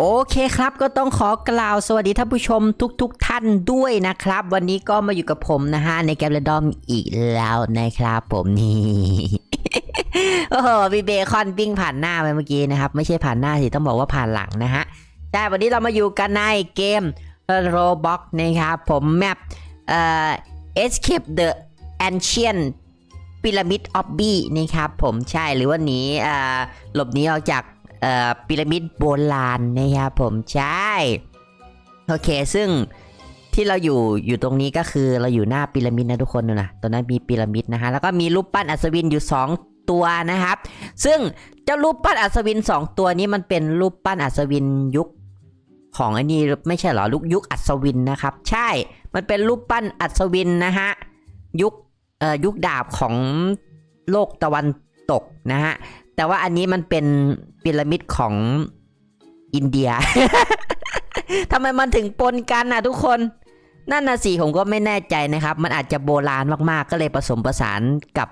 โอเคครับก็ต้องขอกล่าวสวัสดีท่านผู้ชมทุกๆทท่านด้วยนะครับ วันนี้ก็มาอยู่กับผมนะฮะในแกมเรดอมอีกแล้วนะครับผมนี่โอ้โหมีเบคอนปิ้งผ่านหน้าไปเมื่อกี้นะครับ ไม่ใช่ผ่านหน้าสิต้องบอกว่าผ่านหลังนะฮะแต่วันนี้เรามาอยู่กันในเกม Roblox นะครับผมแมปเอ่อ Escape the Ancient Pyramid of B นะครับผมใช่หรือว่านีเอ่อหลบหนีออกจาก เอ่อพีระมิดโบราณนะครับผมใช่โอเคซึ่งที่เราอยู่อยู่ตรงนี้ก็คือเราอยู่หน้าพีระมิดนะทุกคนดูนะตอนนั้นมีพีระมิดนะฮะแล้วก็มีรูปปั้นอัศวินอยู่ 2 ตัวนะครับ ซึ่งเจ้ารูปปั้นอัศวิน 2 ตัวนี้มันเป็นรูปปั้นอัศวินยุคของไอ้นี่ไม่ใช่หรอลุกยุคอัศวินนะครับ ใช่ มันเป็นรูปปั้นอัศวินนะฮะยุคเอ่อยุคดาบของโลกตะวันตกนะฮะ แต่ว่าอันนี้มันเป็นพีระมิดของอินเดีย ทำไมมันถึงปนกันนะทุกคน นั่นนะสิผมก็ไม่แน่ใจนะครับ มันอาจจะโบราณมากๆ ก็เลยผสมผสานกับ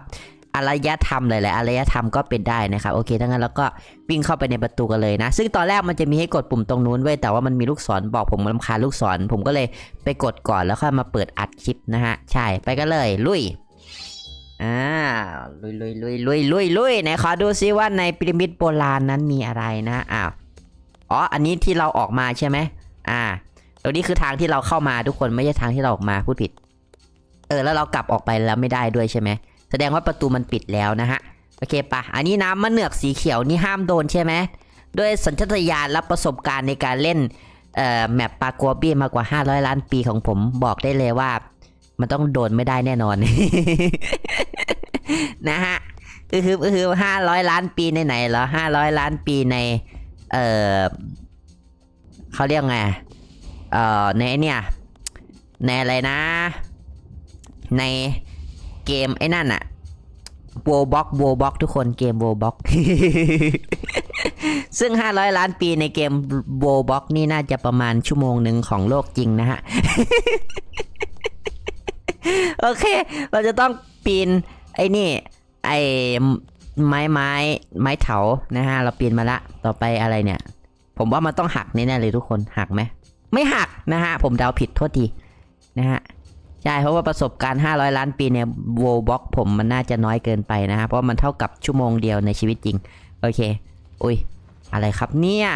อารยธรรมหลายๆอารยธรรมก็เป็นได้นะครับ โอเคถ้างั้นเราก็วิ่งเข้าไปในประตูกันเลยนะ ซึ่งตอนแรกมันจะมีให้กดปุ่มตรงนู้นไว้ยแต่ว่ามันมีลูกศรบอกผมลำคาญลูกศร ผมก็เลยไปกดก่อนแล้วค่อยมาเปิดอัดคลิปนะฮะ ใช่ ไปกันเลย ลุย อ่าลุยลุยลุยลุยลุยลุยไหนขอดูซิว่าในพีระมิดโบราณนั้นมีอะไรนะอ้าวอ๋ออันนี้ที่เราออกมาใช่ไหมอ่า ตรงนี้คือทางที่เราเข้ามาทุกคนไม่ใช่ทางที่เราออกมาพูดผิด เออแล้วเรากลับออกไปแล้วไม่ได้ด้วยใช่ไหมแสดงว่าประตูมันปิดแล้วนะฮะโอเคปะอันนี้น้ำมะเหนือกสีเขียวนี่ห้ามโดนใช่ไหมด้วยสัญชาตญาณและประสบการณ์ในการเล่นเอ่อแมปปากัวบี้มากว่า 500 ล้านปีของผมบอกได้เลยว่า มันต้องโดนไม่ได้แน่นอน นะฮะคือคือคือห้าร้อยล้านปีในไหนเหรอห้าร้อยล้านปีใน เออเขาเรียกไงเอ่อในเนี่ยในอะไรนะ ในเกมไอ้นั่นอะโวบ็อกโวบ็อกทุกคนเกมโวบ็อกซึ่ง 500 ล้านปีในเกมโวบ็อกนี่น่าจะประมาณชั่วโมงหนึ่งของโลกจริงนะฮะ โอเค เราจะต้องปีน ไอ้นี่ ไอ้ไม้ไม้ไม้เถานะฮะ เราเปลี่ยนมาละ ต่อไปอะไรเนี่ย ผมว่ามันต้องหักแน่ๆเลยทุกคน หักไหม ไม่หักนะฮะ ผมเดาผิดโทษทีนะฮะ ใช่ เพราะว่าประสบการณ์ 500 ล้านปีเนี่ยโวบ็อกผมมันน่าจะน้อยเกินไปนะฮะ เพราะมันเท่ากับชั่วโมงเดียวในชีวิตจริง โอเค อุ้ย อะไรครับเนี่ย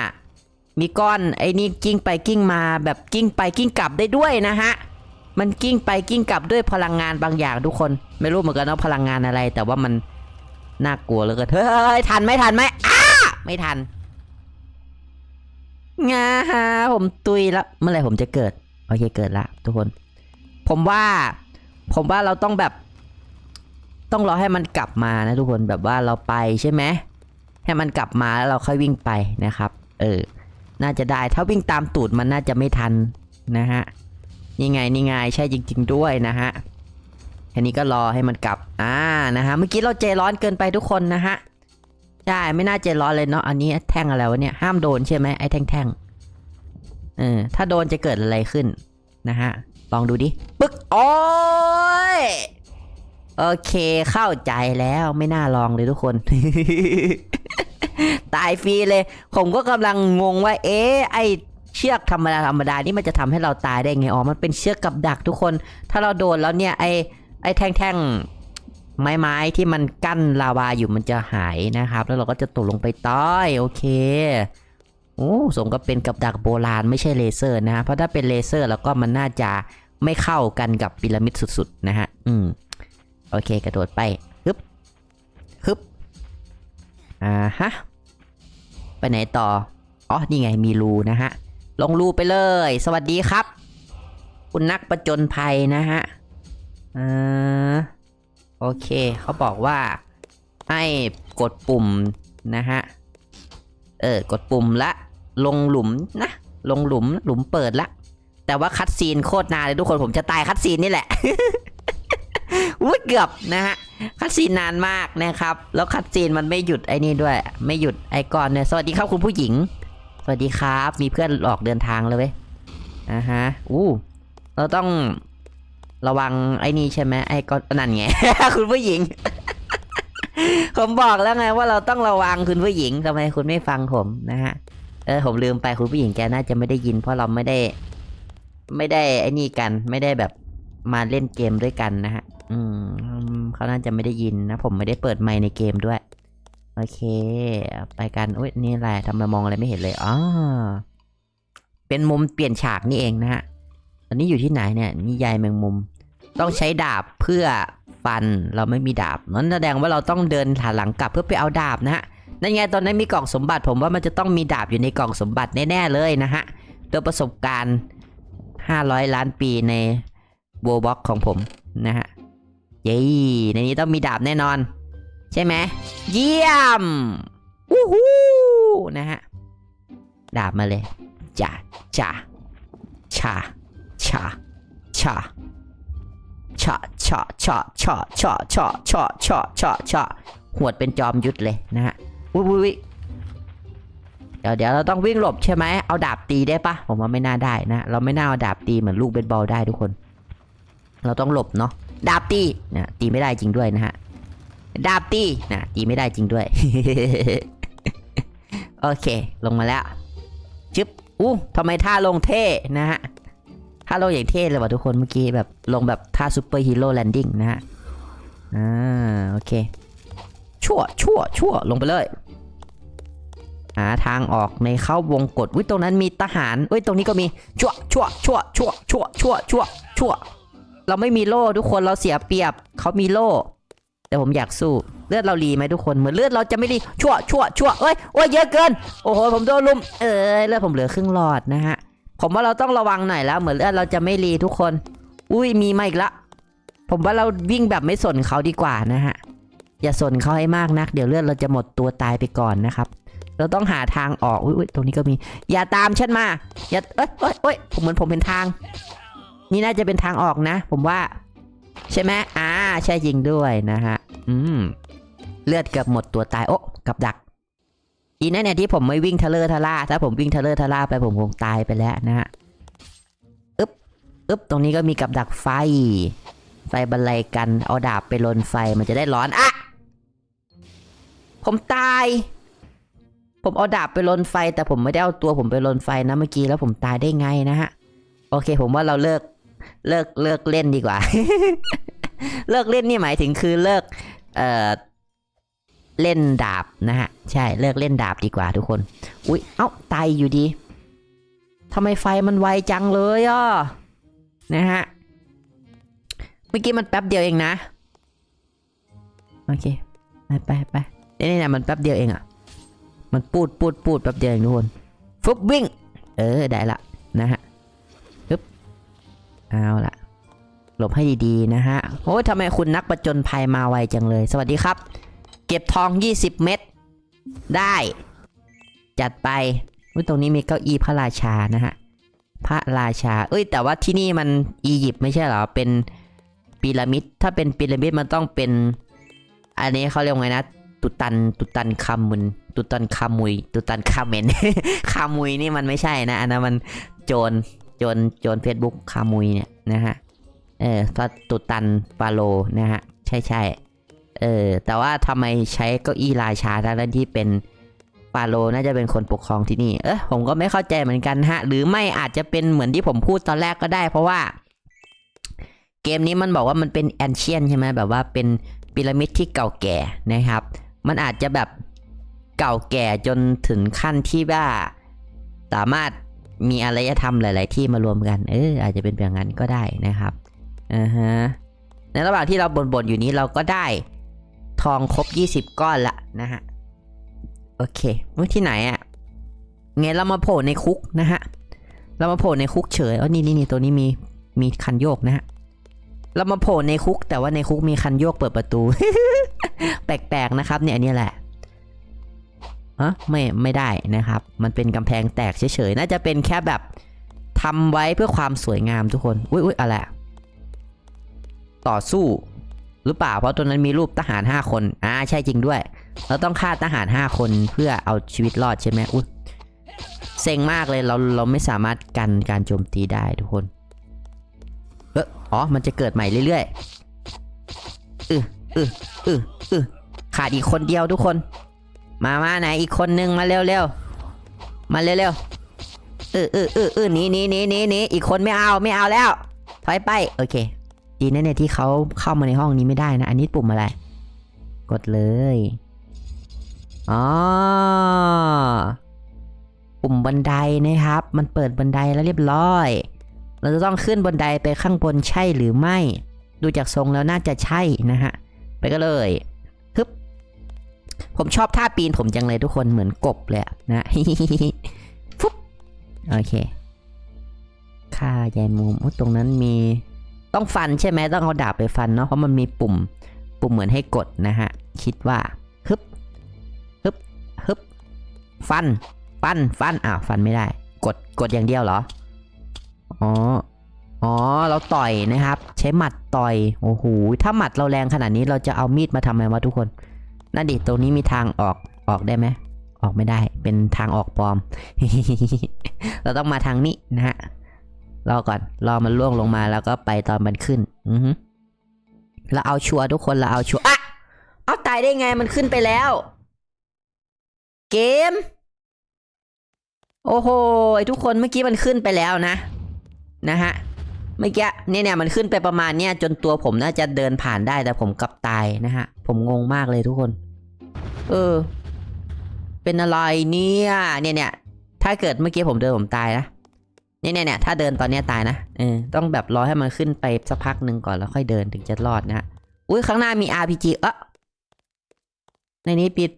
มีก้อนไอ้นี่กิ้งไปกิ้งมาแบบกิ้งไปกิ้งกลับได้ด้วยนะฮะ มันกิ้งไปกิ้งกลับด้วยพลังงานบางอย่างทุกคน ไม่รู้เหมือนกันว่าพลังงานอะไร แต่ว่ามันน่ากลัวเหลยก็เฮ้ยทันไหมทันไหมอ้าไม่ทันงาฮะผมตุยแล้วเมื่อไหร่ผมจะเกิดโอเคเกิดละทุกคน ผมว่า ผมว่าเราต้องแบบ ต้องรอให้มันกลับมานะทุกคนแบบว่าเราไปใช่ไหมให้มันกลับมาแล้วเราค่อยวิ่งไปนะครับ เออ น่าจะได้ถ้าวิ่งตามตูดมันน่าจะไม่ทันนะฮะ นี่ไงนี่ไงใช่จริง ๆ ด้วยนะฮะอันนี้ก็รอให้มันกลับ อ่านะฮะเมื่อกี้เราใจร้อนเกินไปทุกคนนะฮะใช่ไม่น่าใจร้อนเลยเนาะอันนี้แท่งอะไรวะเนี่ยห้ามโดนใช่ไหมไอ้แท่งๆเออถ้าโดนจะเกิดอะไรขึ้นนะฮะลองดูดิปึ๊กโอ้ยโอเคเข้าใจแล้วไม่น่าลองเลยทุกคน ตายฟรีเลย ผมก็กำลังงงว่า เอ๊ไอ เชือกธรรมดาธรรมดานี่มันจะทำให้เราตายได้ไงอ๋อมันเป็นเชือกกับดักทุกคน ถ้าเราโดนแล้วเนี่ยไอไอแท่งๆไม้ไม้ที่มันกั้นลาวาอยู่มันจะหายนะครับ แล้วเราก็จะตกลงไปต้โอเคโอ้สมกับเป็นกับดักโบราณไม่ใช่เลเซอร์นะฮะเพราะถ้าเป็นเลเซอร์แล้วก็มันน่าจะไม่เข้ากันกับพีระมิดสุดๆนะฮะอืมโอเคกระโดดไปฮึบฮึบอ่าฮะไปไหนต่อ อ๋อ นี่ไงมีรูนะฮะ ลงรูไปเลย สวัสดีครับ คุณนักประจนภัยนะฮะอ่าโอเค เขาบอกว่า ให้กดปุ่มนะฮะ เออ กดปุ่มละ ลงหลุมนะ ลงหลุม หลุมเปิดละ แต่ว่าคัดซีนโคตรนานเลยทุกคน ผมจะตายคัดซีนนี่แหละอุ้ยเกือบนะฮะ คัดซีนนานมากนะครับ แล้วคัดซีนมันไม่หยุดไอ้นี่ด้วย ไม่หยุดไอคอนเนี่ย สวัสดีครับคุณผู้หญิง สวัสดีครับ มีเพื่อนออกเดินทางเลยเว้ยอ่าฮะอู้เราต้องระวังไอ้นี่ใช่ไหมไอ้ก็นั่นไง คุณผู้หญิง ผมบอกแล้วไงว่าเราต้องระวังคุณผู้หญิงทำไมคุณไม่ฟังผมนะฮะเออผมลืมไปคุณผู้หญิงแกน่าจะไม่ได้ยิน เพราะเราไม่ได้ ไม่ได้ไอ้นี่กัน ไม่ได้แบบมาเล่นเกมด้วยกันนะฮะ อืมเขาน่าจะไม่ได้ยินนะ ผมไม่ได้เปิดไมค์ในเกมด้วย โอเค ไปกันอุ้ยนี่อะไรทำไมมองอะไรไม่เห็นเลยอ๋อเป็นมุมเปลี่ยนฉากนี่เองนะฮะตอนนี้อยู่ที่ไหนเนี่ยนี่ยายแมงมุม ต้องใช้ดาบเพื่อฟันเราไม่มีดาบนั่นแสดงว่าเราต้องเดินถาหลังกลับเพื่อไปเอาดาบนะฮะนั่นไงตอนนั้นมีกล่องสมบัติ ผมว่ามันจะต้องมีดาบอยู่ในกล่องสมบัติแน่ๆเลยนะฮะด้วยประสบการณ์ 500 ล้านปีในโบบ็อกของผมนะฮะเย้ในนี้ต้องมีดาบแน่นอน ใช่ไหมเยี่ยมวู้ฮู้นะฮะดาบมาเลยจ่าจ่าชาชาชาชาชาชาชาชาชาชาชาชาชาหวดเป็นจอมยุทธเลยนะฮะอุ้ยอุ้ยอุ๊ยเดี๋ยวเดี๋ยวเราต้องวิ่งหลบใช่ไหมเอาดาบตีได้ปะผมว่าไม่น่าได้นะ เราไม่น่าเอาดาบตีเหมือนลูกเบสบอลได้ทุกคน เราต้องหลบเนาะดาบตีนะตีไม่ได้จริงด้วยนะฮะ ดาบตีนะตีไม่ได้จริงด้วย โอเค ลงมาแล้วชึบอู้ทำไมท่าลงเท่นะฮะท่าลงอย่างเท่เลยว่ะทุกคนเมื่อกี้แบบลงแบบท่าซูเปอร์ฮีโร่แลนดิ้งนะฮะอ่าโอเค ชั่วชั่วชั่วลงไปเลยหาทางออกในเข้าวงกดวิตรงนั้นมีทหารเอ้ยตรงนี้ก็มีชั่วชั่วชั่วชั่วชั่วชั่วชั่วชั่วเราไม่มีโล่ทุกคนเราเสียเปรียบเขามีโล่ แต่ผมอยากสู้เลือดเรารีไหมทุกคนเหมือนเลือดเราจะไม่รีชั่วชั่วชั่วเอ้ยโอ้ยเยอะเกินโอ้โหผมโดนลุมเอ้ยเลือดผมเหลือครึ่งหลอดนะฮะผมว่าเราต้องระวังหน่อยแล้ว เหมือนเลือดเราจะไม่รีทุกคน อุ้ยมีมาอีกละผมว่าเราวิ่งแบบไม่สนเขาดีกว่านะฮะอย่าสนเขาให้มากนัก เดี๋ยวเลือดเราจะหมดตัวตายไปก่อนนะครับ เราต้องหาทางออกอุ้ยยตรงนี้ก็มี อย่าตามฉันมาอย่าเอ้ยเอ้ยเอ้ยผมเหมือนผมเป็นทาง นี่น่าจะเป็นทางออกนะ ผมว่า ใช่ไหมอ่าใช่จริงด้วยนะฮะ อืม เลือดเกือบหมดตัวตาย โอ้กับดัก อีนั่นเนี่ยที่ผมไม่วิ่งทะเลอทะล่า ถ้าผมวิ่งทะเลอทะล่าไปผมคงตายไปแล้วนะฮะ อึ๊บ อึ๊บ ตรงนี้ก็มีกับดักไฟ ไฟบรรลัยกัน เอาดาบไปลนไฟมันจะได้ร้อนอะผมตาย ผมเอาดาบไปลนไฟ แต่ผมไม่ได้เอาตัวผมไปลนไฟนะเมื่อกี้แล้วผมตายได้ไงนะฮะ โอเค ผมว่าเราเลิก เลิกเลิกเล่นดีกว่า เลิกเล่นนี่หมายถึงคือเลิก เอ่อ เล่นดาบนะฮะ ใช่เลิกเล่นดาบดีกว่าทุกคน อุ๊ย เอ้าตายอยู่ดีทำไมไฟมันไวจังเลยอะ นะฮะ เมื่อกี้มันแป๊บเดียวเองนะ โอเค ไปไปไปนี่นี่นะมันแป๊บเดียวเองอะ่ะ มันปูดปูดปูดแป๊บเดียวเองทุกคนฟึบวิ่ง เออ ได้ละ เอาละหลบให้ดีๆนะฮะโอ้ยทำไมคุณนักประจนภัยมาไวจังเลย สวัสดีครับ เก็บทอง 20 เม็ดได้ จัดไปอุ๊ยตรงนี้มีเก้าอี้พระราชานะฮะพระราชา เอ้ย แต่ว่าที่นี่มันอียิปต์ไม่ใช่เหรอ เป็นพีระมิด ถ้าเป็นพีระมิดมันต้องเป็น อันนี้เขาเรียกว่าไงนะ ตุตัน ตุตันคามุน ตุตันคามุย ตุตันคาเมน คามุยนี่มันไม่ใช่นะ อันนั้นมันโจร โจรโจรเฟซบุ๊กคามุยเนี่ยนะฮะ เออพระตุตันปาโลนะฮะ ใช่ใช่เออ แต่ว่าทำไมใช้เก้าอี้ราชาทั้งที่เป็นปาโลน่าจะเป็นคนปกครองที่นี่ เออผมก็ไม่เข้าใจเหมือนกันฮะ หรือไม่อาจจะเป็นเหมือนที่ผมพูดตอนแรกก็ได้ เพราะว่า เกมนี้มันบอกว่ามันเป็นแอนเชียนใช่ไหมแบบว่าเป็นพีระมิดที่เก่าแก่นะครับ มันอาจจะแบบเก่าแก่จนถึงขั้นที่ว่าสามารถ มีอารยธรรมหลาย ๆ ที่มารวมกัน เออ อาจจะเป็นแบบนั้นก็ได้นะครับอ่าฮะในระหว่างที่เราบ่นๆอยู่นี้เราก็ได้ทองครบ 20 ก้อนละนะฮะ โอเคว่าที่ไหนอะ่ะไงเรามาโผล่ในคุกนะฮะ เรามาโผล่ในคุกเฉยอ๋อนี่นี่นี่ตัวนี้มีมีคันโยกนะฮะ เรามาโผล่ในคุกแต่ว่าในคุกมีคันโยกเปิดประตู แปลกๆนะครับ เนี่ยอันนี้แหละ ฮะไม่ไม่ได้นะครับ มันเป็นกำแพงแตกเฉยๆ น่าจะเป็นแค่แบบทำไว้เพื่อความสวยงามทุกคน อุ้ยอุ้ยอะไรอะต่อสู้ หรือเปล่า เพราะตัวนั้นมีรูปทหาร 5 คน อ่า ใช่จริงด้วย เราต้องฆ่าทหาร 5 คนเพื่อเอาชีวิตรอดใช่ไหมอุ้ยเซ็งมากเลย เราเราไม่สามารถกันการโจมตีได้ทุกคน เอออ๋อ มันจะเกิดใหม่เรื่อยๆ อืออืออืออือขาดอีกคนเดียวทุกคน มามาไหนอีกคนนึงมาเร็วเร็วมาเร็วๆเออเออเออเออหนีหนีหนีหนีหนีอีกคนไม่เอาไม่เอาแล้ว ถอยไปโอเค ดีนะเนี่ยที่เขาเข้ามาในห้องนี้ไม่ได้นะ อันนี้ปุ่มอะไร กดเลยอ๋อปุ่มบันไดนะครับ มันเปิดบันไดแล้วเรียบร้อย เราจะต้องขึ้นบันไดไปข้างบนใช่หรือไม่ ดูจากทรงแล้วน่าจะใช่นะฮะ ไปก็เลย ผมชอบท่าปีนผมจังเลยทุกคนเหมือนกบเลยะนะฟุ๊บโอเคค่าใยมุมตรงนั้นมีต้องฟันใช่ไหมต้องเอาดาบไปฟันเนาะเพราะมันมีปุ่ม ปุ่มเหมือนให้กดนะฮะ คิดว่าฮึบฮึบฮึบฟัน ฟันฟันอ้าวฟันไม่ได้ กดกดอย่างเดียวเหรออ๋ออ๋อเราต่อยนะครับ ใช้หมัดต่อยโอ้โหถ้าหมัดเราแรงขนาดนี้เราจะเอามีดมาทำไมวะทุกคน นั่นดิตรงนี้มีทางออกออกได้ไหมออกไม่ได้ เป็นทางออกปลอม เราต้องมาทางนี้นะฮะรอก่อนรอมันล่วงลงมาแล้วก็ไปตอนมันขึ้น อือเราเอาชัวร์ทุกคนเราเอาชัวร์อะเอาตายได้ไงมันขึ้นไปแล้ว เกม โอ้โหทุกคนเมื่อกี้มันขึ้นไปแล้วนะ นะฮะ เมื่อกี้เนี่ยเนี่ยมันขึ้นไปประมาณเนี้ยจนตัวผมน่าจะเดินผ่านได้แต่ผมกลับตายนะฮะ ผมงงมากเลยทุกคน เออ เป็นอะไรเนี่ยเนี่ยเนี่ยถ้าเกิดเมื่อกี้ผมเดินผมตายนะเนี่ยเนี่ยเนี่ยถ้าเดินตอนเนี้ยตายนะเออต้องแบบรอให้มันขึ้นไปสักพักหนึ่งก่อนแล้วค่อยเดินถึงจะรอดนะฮะอุ้ยข้างหน้ามี RPG เออในนี้ปิด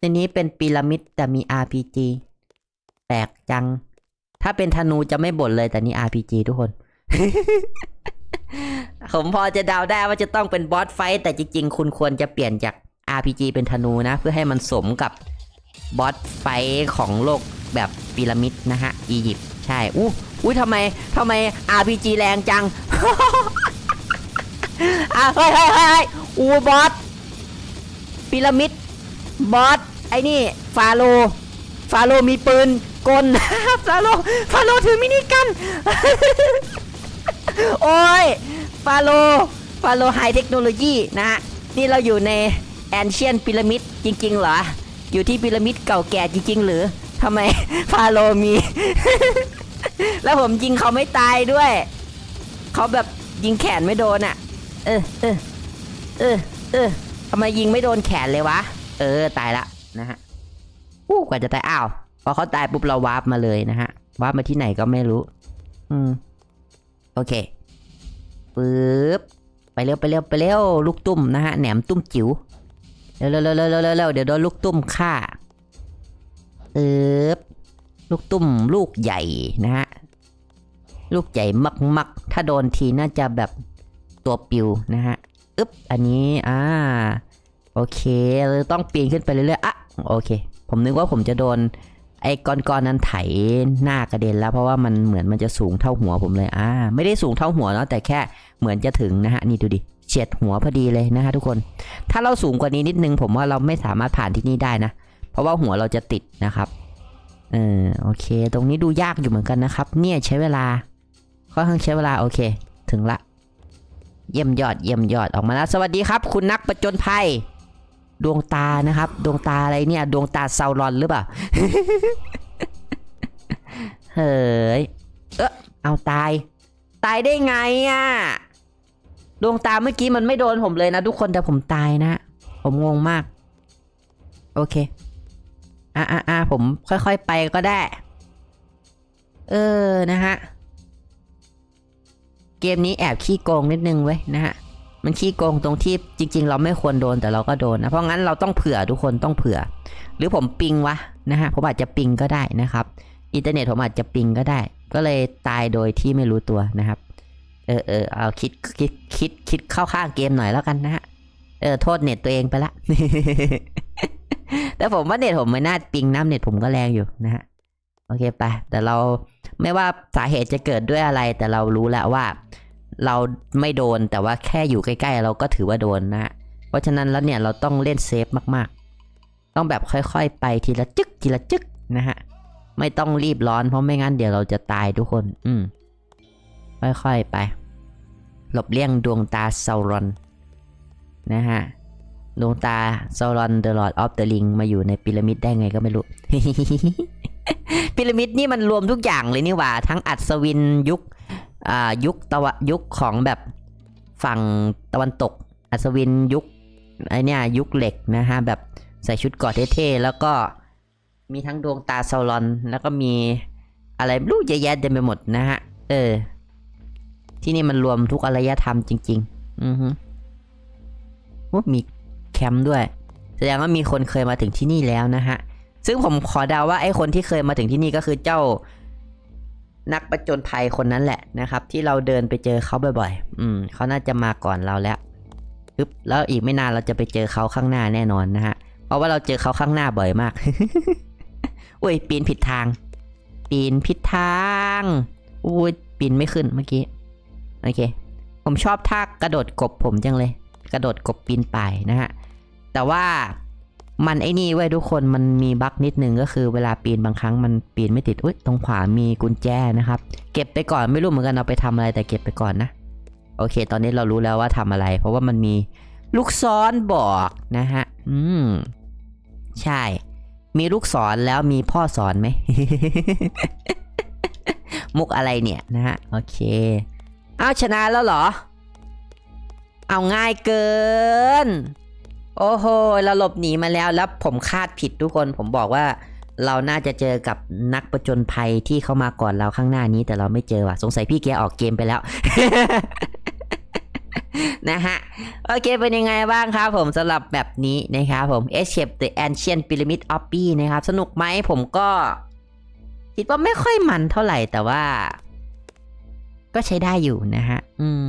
ในนี้เป็นพีระมิดแต่มี RPG แปลกจัง ถ้าเป็นธนูจะไม่บ่นเลยแต่นี่ RPG ทุกคน ผมพอจะเดาได้ว่าจะต้องเป็นบอสไฟท์แต่จริงๆ คุณควรจะเปลี่ยนจาก RPG เป็นธนูนะ เพื่อให้มันสมกับบอสไฟท์ของโลกแบบพีระมิดนะฮะ อียิปต์ใช่ อู้อุ้ยทำไมทำไม RPG แรงจัง อะเฮ้ยเฮ้ยเฮ้ยอู้บอสพีระมิด บอส ไอ้นี่ ฟาโลฟาโลมีปืนกล ฟาโลฟาโลถือมินิกัน โอ้ยฟาโลฟาโลไฮเทคโนโลยีนะฮะนี่เราอยู่ในแอนเชียนพีระมิดจริง ๆ เหรอ อยู่ที่พีระมิดเก่าแก่จริง ๆ หรือทำไมฟาโลมี แล้วผมยิงเขาไม่ตายด้วย เขาแบบยิงแขนไม่โดนอะ เออเออเออเออทำไมยิงไม่โดนแขนเลยวะ เออตายละนะฮะอู้กว่าจะตายอ้าวพอเขาตายปุ๊บเราวาร์ปมาเลยนะฮะวาร์ปมาที่ไหนก็ไม่รู้ อืม โอเคปึ๊บไปเร็วไปเร็วไปเร็วลูกตุ้มนะฮะแหนมตุ้มจิ๋วเร็วเร็วเร็วเร็วเร็วเร็วเดี๋ยวโดนลูกตุ้มฆ่าปึ๊บลูกตุ้มลูกใหญ่นะฮะลูกใหญ่มักๆ ถ้าโดนทีน่าจะแบบตัวปิวนะฮะอึ๊บอันนี้อ่าโอเคเราต้องปีนขึ้นไปเรื่อยๆอะโอเค ผมนึกว่าผมจะโดน ไอ้ก้อนๆนั้นไถหน้ากระเด็นแล้วเพราะว่ามันเหมือนมันจะสูงเท่าหัวผมเลยอ่าไม่ได้สูงเท่าหัวเนาะแต่แค่เหมือนจะถึงนะฮะนี่ดูดิเฉียดหัวพอดีเลยนะฮะทุกคน ถ้าเราสูงกว่านี้นิดนึง ผมว่าเราไม่สามารถผ่านที่นี่ได้นะ เพราะว่าหัวเราจะติดนะครับเออโอเค ตรงนี้ดูยากอยู่เหมือนกันนะครับ เนี่ยใช้เวลาค่อนข้างใช้เวลาโอเค ถึงละ เยี่ยมยอดเยี่ยมยอดออกมาแล้วสวัสดีครับ คุณนักประจนภัย ดวงตานะครับ ดวงตาอะไรเนี่ย ดวงตาซาวรอนหรือเปล่า เฮ้ย เออเอาตาย ตายได้ไงอะ ดวงตาเมื่อกี้มันไม่โดนผมเลยนะทุกคนแต่ผมตายนะ ผมงงมาก โอเค อะอะอะผมค่อยๆไปก็ได้ เออ นะฮะ เกมนี้แอบขี้โกงนิดนึงเว้ยนะฮะ มันขี้โกงตรงที่จริง ๆ เราไม่ควรโดนแต่เราก็โดนนะ เพราะงั้นเราต้องเผื่อทุกคนต้องเผื่อ หรือผมปิงวะนะฮะผมอาจจะปิงก็ได้นะครับ อินเทอร์เน็ตผมอาจจะปิงก็ได้ ก็เลยตายโดยที่ไม่รู้ตัวนะครับ เออเออเอาคิดคิดคิดคิดเข้าข้างเกมหน่อยแล้วกันนะฮะ เออโทษเน็ตตัวเองไปละ แต่ผมว่าเน็ตผมไม่น่าปิงน้ำเน็ตผมก็แรงอยู่นะฮะ โอเคไป แต่เราไม่ว่าสาเหตุจะเกิดด้วยอะไร แต่เรารู้แล้วว่า เราไม่โดนแต่ว่าแค่อยู่ใกล้ ๆ เราก็ถือว่าโดนนะ เพราะฉะนั้นแล้วเนี่ยเราต้องเล่นเซฟมากๆ ต้องแบบค่อยๆ ไปทีละจึกทีละจึกนะฮะ ไม่ต้องรีบร้อนเพราะไม่งั้นเดี๋ยวเราจะตายทุกคน อืม ค่อยๆไป หลบเลี่ยงดวงตาซารอน นะฮะ ดวงตาซารอน The Lord of the Ring มาอยู่ในพีระมิดได้ไงก็ไม่รู้พีระมิดนี่มันรวมทุกอย่างเลยนี่หว่า ทั้งอัศวินยุค อ่ายุคตะวันยุคของแบบฝั่งตะวันตก อัศวินยุคไอเนี่ยยุคเหล็กนะฮะแบบใส่ชุดกอดเท่ๆแล้วก็มีทั้งดวงตาซาลอน แล้วก็มีอะไรรู้เยอะแยะเต็มไปหมดนะฮะ เออ ที่นี่มันรวมทุกอารยธรรมจริง ๆ อือฮึมีแคมป์ด้วย แสดงว่ามีคนเคยมาถึงที่นี่แล้วนะฮะ ซึ่งผมขอเดาว่าไอ้คนที่เคยมาถึงที่นี่ก็คือเจ้า นักประจนภัยคนนั้นแหละนะครับ ที่เราเดินไปเจอเขาบ่อยๆ อืมเขาน่าจะมาก่อนเราแล้วปึ๊บแล้วอีกไม่นานเราจะไปเจอเขาข้างหน้าแน่นอนนะฮะ เพราะว่าเราเจอเขาข้างหน้าบ่อยมากอุ้ยปีนผิดทาง ปีนผิดทางอุ้ยปีนไม่ขึ้นเมื่อกี้โอเค ผมชอบท่ากระโดดกบผมจังเลย กระโดดกบปีนป่ายนะฮะแต่ว่า มันไอ้นี่ไว้ทุกคนมันมีบั๊กนิดนึงก็คือเวลาปีนบางครั้งมันปีนไม่ติดอุ้ยตรงขวามีกุญแจนะครับ เก็บไปก่อนไม่รู้เหมือนกันเอาไปทำอะไรแต่เก็บไปก่อนนะ โอเค ตอนนี้เรารู้แล้วว่าทำอะไร เพราะว่ามันมีลูกศรบอกนะฮะอืมใช่ มีลูกศรแล้วมีพ่อสอนไหมมุกอะไรเนี่ยนะฮะโอเคเอาชนะแล้วเหรอ เอาง่ายเกิน โอ้โห เราหลบหนีมาแล้ว แล้วผมคาดผิดทุกคน ผมบอกว่าเราน่าจะเจอกับนักประจนภัยที่เข้ามาก่อนเราข้างหน้านี้ แต่เราไม่เจอว่ะ สงสัยพี่แกออกเกมไปแล้ว นะฮะ โอเค เป็นยังไงบ้างครับผมสำหรับแบบนี้นะครับผม Escape the Ancient Pyramid of P นะครับ สนุกไหมผมก็ คิดว่าไม่ค่อยมันเท่าไหร่แต่ว่า ก็ใช้ได้อยู่นะฮะ อืม